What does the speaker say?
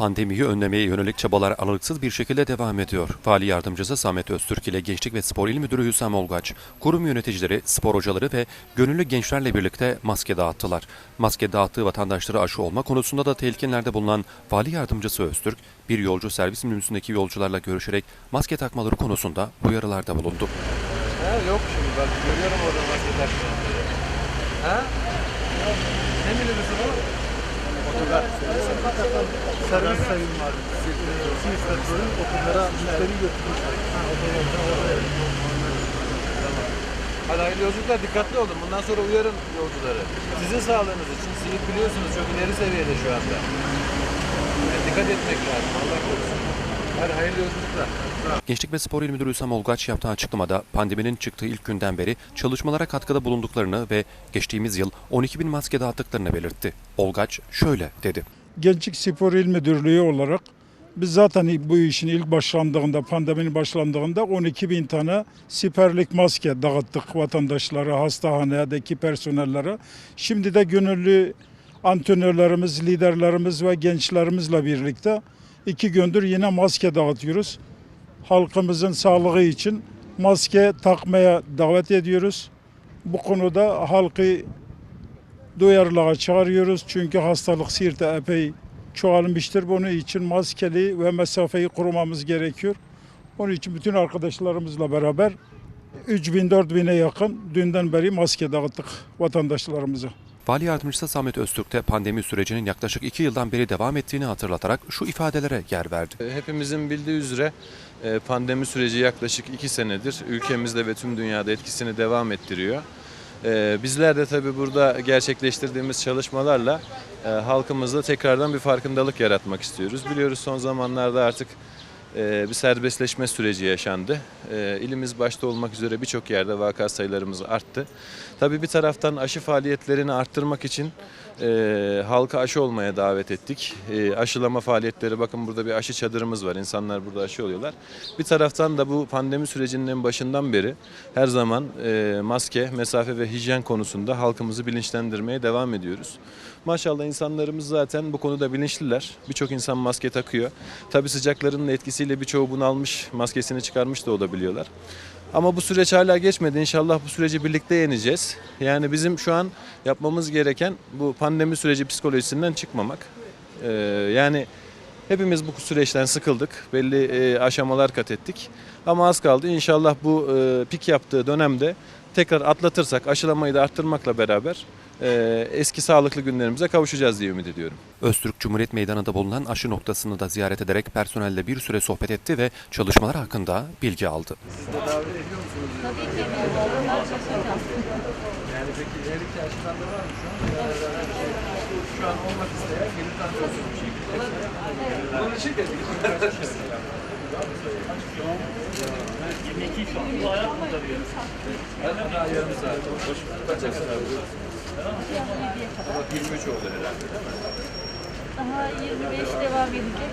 Pandemiyi önlemeye yönelik çabalar aralıksız bir şekilde devam ediyor. Vali Yardımcısı Samet Öztürk ile Gençlik ve Spor İl Müdürü Hüsam Olgaç, kurum yöneticileri, spor hocaları ve gönüllü gençlerle birlikte maske dağıttılar. Maske dağıttığı vatandaşlara aşı olma konusunda da telkinlerde bulunan Vali Yardımcısı Öztürk, bir yolcu servis minibüsündeki yolcularla görüşerek maske takmaları konusunda uyarılarda bulundu. Ha, yok şimdi bak görüyorum orada maske takmayanları. Ha? Ne minibüsü bu? Servis sayım var. Siz petrolün otolara müşteri götürmüşler. Hadi hayırlı yolculuklar dikkatli olun. Bundan sonra uyarın yolcuları. Sizin sağlığınız için Siirt biliyorsunuz çok ileri seviyede şu anda. Yani dikkat etmek lazım. Allah korusun. Hadi hayırlı yolculuklar. Gençlik ve Spor İl Müdürü Hüsam Olgaç yaptığı açıklamada pandeminin çıktığı ilk günden beri çalışmalara katkıda bulunduklarını ve geçtiğimiz yıl 12 bin maske dağıttıklarını belirtti. Olgaç şöyle dedi. Gençlik Spor İl Müdürlüğü olarak biz zaten bu işin ilk başlandığında, pandeminin başlandığında 12 bin tane siperlik maske dağıttık vatandaşlara, hastanedeki personellere. Şimdi de gönüllü antrenörlerimiz, liderlerimiz ve gençlerimizle birlikte iki gündür yine maske dağıtıyoruz. Halkımızın sağlığı için maske takmaya davet ediyoruz. Bu konuda halkı duyarlılığa çağırıyoruz. Çünkü hastalık Siirt'te epey çoğalmıştır. Bunun için maskeli ve mesafeyi korumamız gerekiyor. Onun için bütün arkadaşlarımızla beraber 3000-4000'e yakın dünden beri maske dağıttık vatandaşlarımıza. Vali Yardımcısı Samet Öztürk de pandemi sürecinin yaklaşık 2 yıldan beri devam ettiğini hatırlatarak şu ifadelere yer verdi. Hepimizin bildiği üzere e, pandemi süreci yaklaşık iki senedir ülkemizde ve tüm dünyada etkisini devam ettiriyor. E, Bizler de tabii burada gerçekleştirdiğimiz çalışmalarla e, halkımızda tekrardan bir farkındalık yaratmak istiyoruz. Biliyoruz son zamanlarda artık e, bir serbestleşme süreci yaşandı. E, İlimiz başta olmak üzere birçok yerde vaka sayılarımız arttı. Tabii bir taraftan aşı faaliyetlerini arttırmak için e, halka aşı olmaya davet ettik. E, aşılama faaliyetleri bakın burada bir aşı çadırımız var. İnsanlar burada aşı oluyorlar. Bir taraftan da bu pandemi sürecinin başından beri her zaman e, maske, mesafe ve hijyen konusunda halkımızı bilinçlendirmeye devam ediyoruz. Maşallah insanlarımız zaten bu konuda bilinçliler. Birçok insan maske takıyor. Tabii sıcakların etkisiyle birçoğu bunalmış, maskesini çıkarmış da olabiliyorlar. Ama bu süreç hala geçmedi. İnşallah bu süreci birlikte yeneceğiz. Yani bizim şu an yapmamız gereken bu pandemi süreci psikolojisinden çıkmamak. Ee, yani hepimiz bu süreçten sıkıldık. Belli e, aşamalar kat ettik. Ama az kaldı. İnşallah bu e, pik yaptığı dönemde tekrar atlatırsak, aşılamayı da arttırmakla beraber e, eski sağlıklı günlerimize kavuşacağız diye ümit ediyorum. Öztürk Cumhuriyet Meydanı'nda bulunan aşı noktasını da ziyaret ederek personelle bir süre sohbet etti ve çalışmalar hakkında bilgi aldı. Siz de davet ediyor musunuz? Tabii ki. Yani peki her iki aşıdan da var mı şu an? Şu an olmak isteyen gelip bir şekilde. Bunun için de 22 şu an bu hayat kurtarıyor. Hadi daha yarım saat. Boş kaçacaksın abi? Sabah 23 oldu herhalde değil mi? Daha 25 devam edecek.